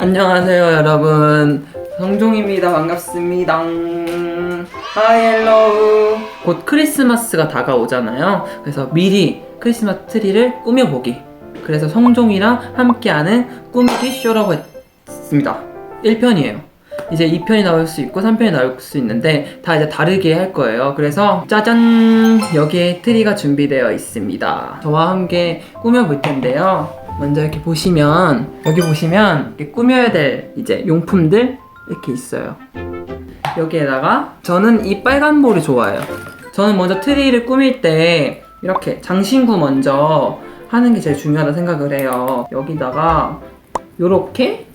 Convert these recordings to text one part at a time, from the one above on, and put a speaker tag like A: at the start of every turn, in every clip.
A: 안녕하세요 여러분. 성종입니다. 반갑습니다. 하이 헬로우 곧 크리스마스가 다가오잖아요. 그래서 미리 크리스마스 트리를 꾸며보기. 그래서 성종이랑 함께하는 꾸미기 쇼라고 했습니다. 1편이에요 이제 2편이 나올 수 있고 3편이 나올 수 있는데 다 이제 다르게 할 거예요 그래서 짜잔 여기에 트리가 준비되어 있습니다 저와 함께 꾸며볼 텐데요 먼저 이렇게 보시면 여기 보시면 이렇게 꾸며야 될 이제 용품들 이렇게 있어요. 여기에다가 저는 이 빨간 볼이 좋아요. 저는 먼저 트리를 꾸밀 때 이렇게 장신구 먼저 하는 게 제일 중요하다 생각을 해요. 여기다가 요렇게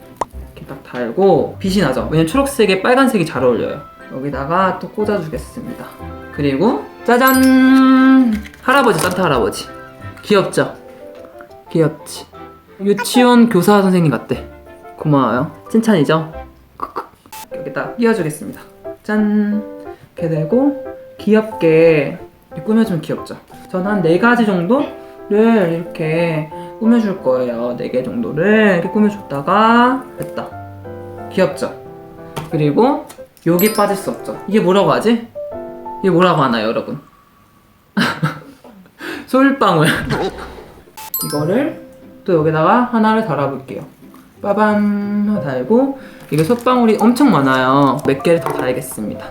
A: 이렇게 딱 달고 빛이 나죠. 왜냐면 초록색에 빨간색이 잘 어울려요. 여기다가 또 꽂아주겠습니다. 그리고 짜잔! 할아버지 산타 할아버지. 귀엽죠? 귀엽지. 유치원 교사 선생님 같대. 고마워요. 칭찬이죠? 여기다 끼워주겠습니다. 짠. 이렇게 되고 귀엽게 꾸며주면 귀엽죠. 저는 한네 가지 정도를 이렇게 꾸며줄 거예요. 네개 정도를 이렇게 꾸며줬다가 됐다. 귀엽죠? 그리고 여기 빠질 수 없죠. 이게 뭐라고 하지? 이게 뭐라고 하나요, 여러분? 솔방울. 이거를 또 여기다가 하나를 달아볼게요. 빠밤 하나 달고 이게 솥방울이 엄청 많아요. 몇 개를 더 달겠습니다.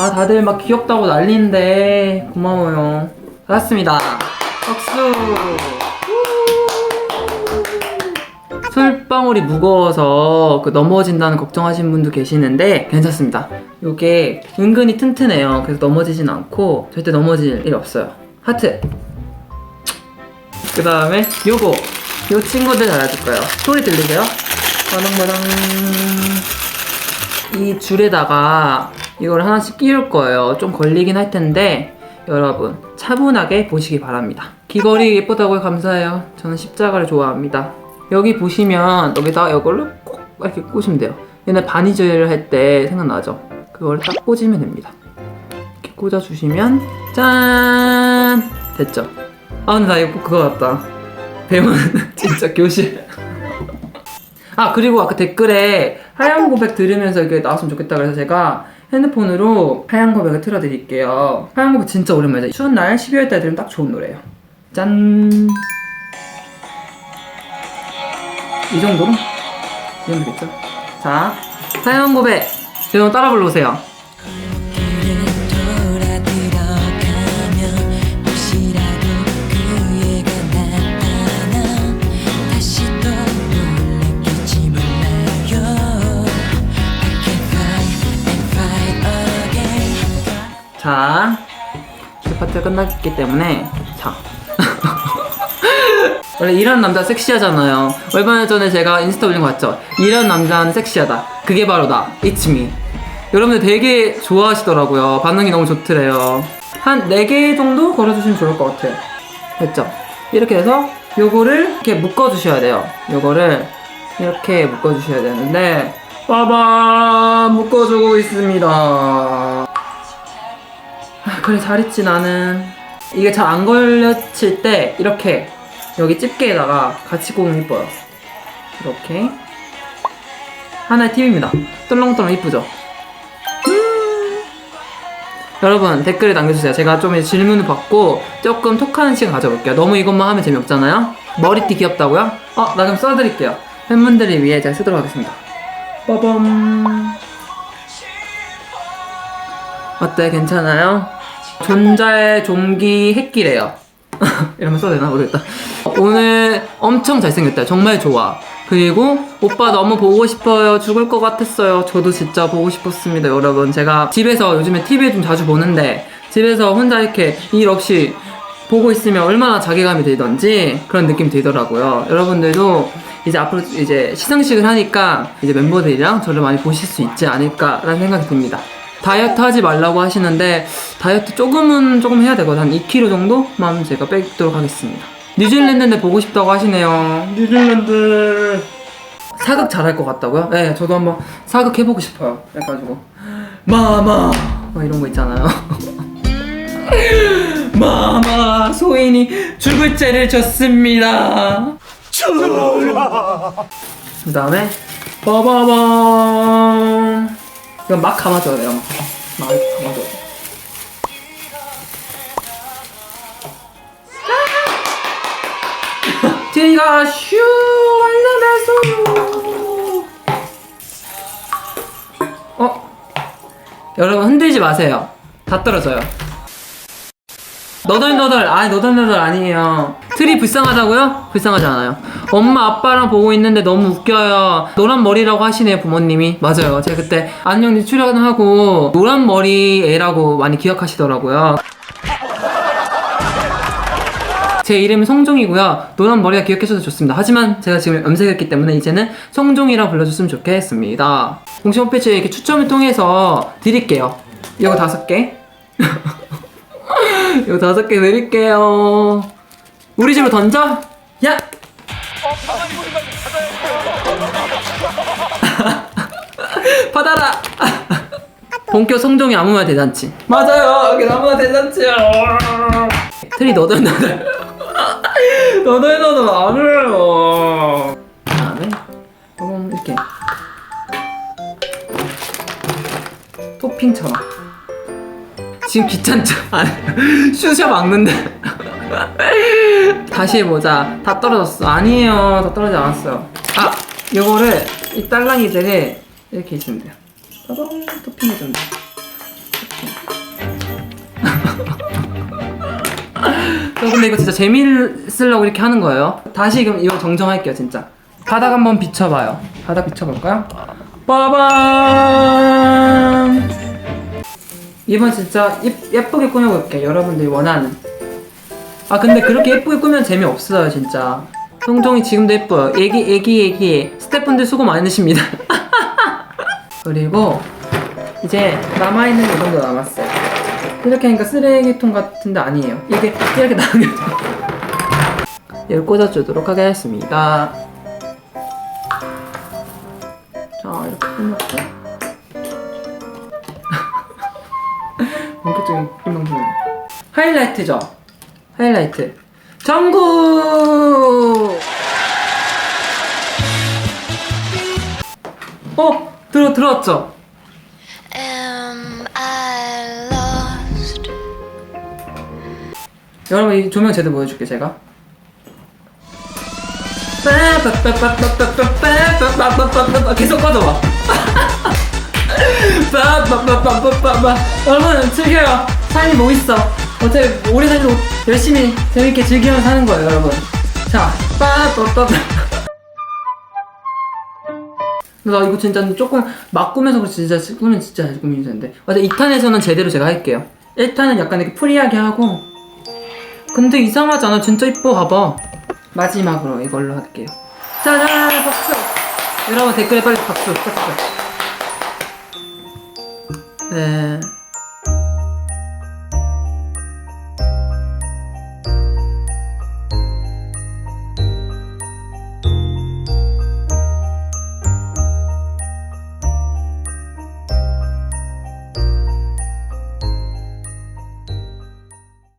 A: 아 다들 막 귀엽다고 난리인데 고마워요. 달았습니다. 박수. 솔방울이 무거워서 그 넘어진다는 걱정하시는 분도 계시는데 괜찮습니다. 이게 은근히 튼튼해요. 그래서 넘어지진 않고 절대 넘어질 일 없어요. 하트. 그 다음에 요거 요 친구들 달아줄 거예요 소리 들리세요? 바당바당 이 줄에다가 이걸 하나씩 끼울 거예요 좀 걸리긴 할 텐데 여러분 차분하게 보시기 바랍니다 귀걸이 예쁘다고 감사해요 저는 십자가를 좋아합니다 여기 보시면 여기다 이걸로 꼭 이렇게 꽂으면 돼요. 옛날 바니저를 할 때 생각나죠? 그걸 딱 꽂으면 됩니다. 이렇게 꽂아주시면 짠! 됐죠? 아 근데 나 이거 그거 같다. 배우는 진짜 교실. 아 그리고 아까 댓글에 하얀 고백 들으면서 이게 나왔으면 좋겠다 그래서 제가 핸드폰으로 하얀 고백을 틀어드릴게요. 하얀 고백 진짜 오랜만이죠 추운 날 12월 달 들으면 딱 좋은 노래예요. 짠 이 정도로 이면 되겠죠? 자, 사연 고백. 여러분 따라 불러보세요. 자, 이 파트가 끝났기 때문에 자 원래 이런 남자 섹시하잖아요. 얼마 전에 제가 인스타 올린 거 봤죠? 이런 남자는 섹시하다. 그게 바로 나. It's me. 여러분들 되게 좋아하시더라고요. 반응이 너무 좋더래요. 한 4개 정도 걸어주시면 좋을 것 같아요. 됐죠? 이렇게 해서 요거를 이렇게 묶어주셔야 돼요. 요거를 이렇게 묶어주셔야 되는데 빠밤 묶어주고 있습니다. 아, 그래 잘했지 나는 이게 잘 안 걸려칠 때 이렇게 여기 집게에다가 같이 꽂으면 이뻐요. 이렇게. 하나의 팁입니다. 똘렁똘렁 이쁘죠? 음. 여러분 댓글에 남겨주세요. 제가 좀 질문을 받고 조금 톡하는 시간 가져볼게요. 너무 이것만 하면 재미없잖아요? 머리띠 귀엽다고요? 어 나 그럼 써드릴게요. 팬분들을 위해 제가 쓰도록 하겠습니다. 빠밤. 어때? 괜찮아요? 존잘 좀기 핵기래요. 이러면 써도 되나 모르겠다. 오늘 엄청 잘생겼다. 정말 좋아. 그리고 오빠 너무 보고 싶어요. 죽을 것 같았어요. 저도 진짜 보고 싶었습니다, 여러분. 제가 집에서 요즘에 TV에 좀 자주 보는데 집에서 혼자 이렇게 일 없이 보고 있으면 얼마나 자괴감이 들던지 그런 느낌 들더라고요. 여러분들도 이제 앞으로 이제 시상식을 하니까 이제 멤버들이랑 저를 많이 보실 수 있지 않을까라는 생각이 듭니다. 다이어트 하지 말라고 하시는데 다이어트 조금은 조금 해야 되거든 한 2kg 정도만 제가 빼도록 하겠습니다. 뉴질랜드인데 보고 싶다고 하시네요. 뉴질랜드 사극 잘할 것 같다고요? 네, 저도 한번 사극 해보고 싶어요. 그래가지고 마마 막 이런 거 있잖아요. 마마 소인이 죽을 죄를 졌습니다. 그 다음에 빠바밤 이건 막 감아줘야 돼요. 막, 막 감아줘야 돼. 제가 슈 완료됐어요. 어? 여러분 흔들지 마세요. 다 떨어져요. 너덜너덜 아니 너덜너덜 아니에요 틀이 불쌍하다고요? 불쌍하지 않아요. 엄마 아빠랑 보고 있는데 너무 웃겨요. 노란 머리라고 하시네요 부모님이. 맞아요. 제가 그때 안녕님 출연하고 노란 머리 애라고 많이 기억하시더라고요. 제 이름은 성종이고요. 노란 머리가 기억해줘서 좋습니다. 하지만 제가 지금 염색했기 때문에 이제는 성종이라 불러줬으면 좋겠습니다. 공식 홈페이지에 이렇게 추첨을 통해서 드릴게요. 이거 다섯 개? 이거 다섯 개 드릴게요. 우리 집으로 던져? 야! 받아라! 본격 성종이 아무 말 대잔치. 맞아요! 여기 아무 말 대잔치야. 트리 너덜 너덜. 너덜 너덜 안 해요. 다음에, 조금 이렇게. 토핑처럼. 지금 귀찮죠? 아, 슈셔 막는데. 다시 해보자. 다 떨어졌어. 아니에요. 다 떨어지지 않았어요. 아, 요거를, 이 딸랑이들을 이렇게 있으면 돼요. 빠밤, 토핑해주면 돼. 저 근데 이거 진짜 재미있으려고 이렇게 하는 거예요. 다시 그럼 이거 정정할게요, 진짜. 바닥 한번 비춰봐요. 바닥 비춰볼까요? 빠밤! 이번 진짜 예, 예쁘게 꾸며볼게요. 여러분들이 원하는. 아 근데 그렇게 예쁘게 꾸면 재미없어요 진짜. 송종이 지금도 예뻐요. 애기 애기 애기. 스태프분들 수고 많으십니다. 그리고 이제 남아있는 이 정도 남았어요. 이렇게 하니까 쓰레기통 같은데 아니에요. 이게 이렇게 나오면 얘를 꽂아주도록 하겠습니다. 자 이렇게 꾸몄고 본격적인 김방송 하이라이트죠 하이라이트 전국 어 들어 들어왔죠
B: Am I lost?
A: 여러분 이 조명 제대로 보여줄게 제가 계속 꺼져봐 여러분 즐겨요 삶이 뭐 있어 어차피 오래 살도 열심히 재밌게 즐기면서 사는 거예요 여러분. 자 빠빠빠빠. 나 이거 진짜 조금 막 꾸면서 그렇지 진짜 꾸면 진짜 잘 꾸미면 되는데. 맞아 2탄에서는 제대로 제가 할게요. 1탄은 약간 이렇게 프리하게 하고. 근데 이상하지 않아? 진짜 이뻐 봐봐. 마지막으로 이걸로 할게요. 짜잔! 박수! 여러분 댓글에 빨리 박수 박수 네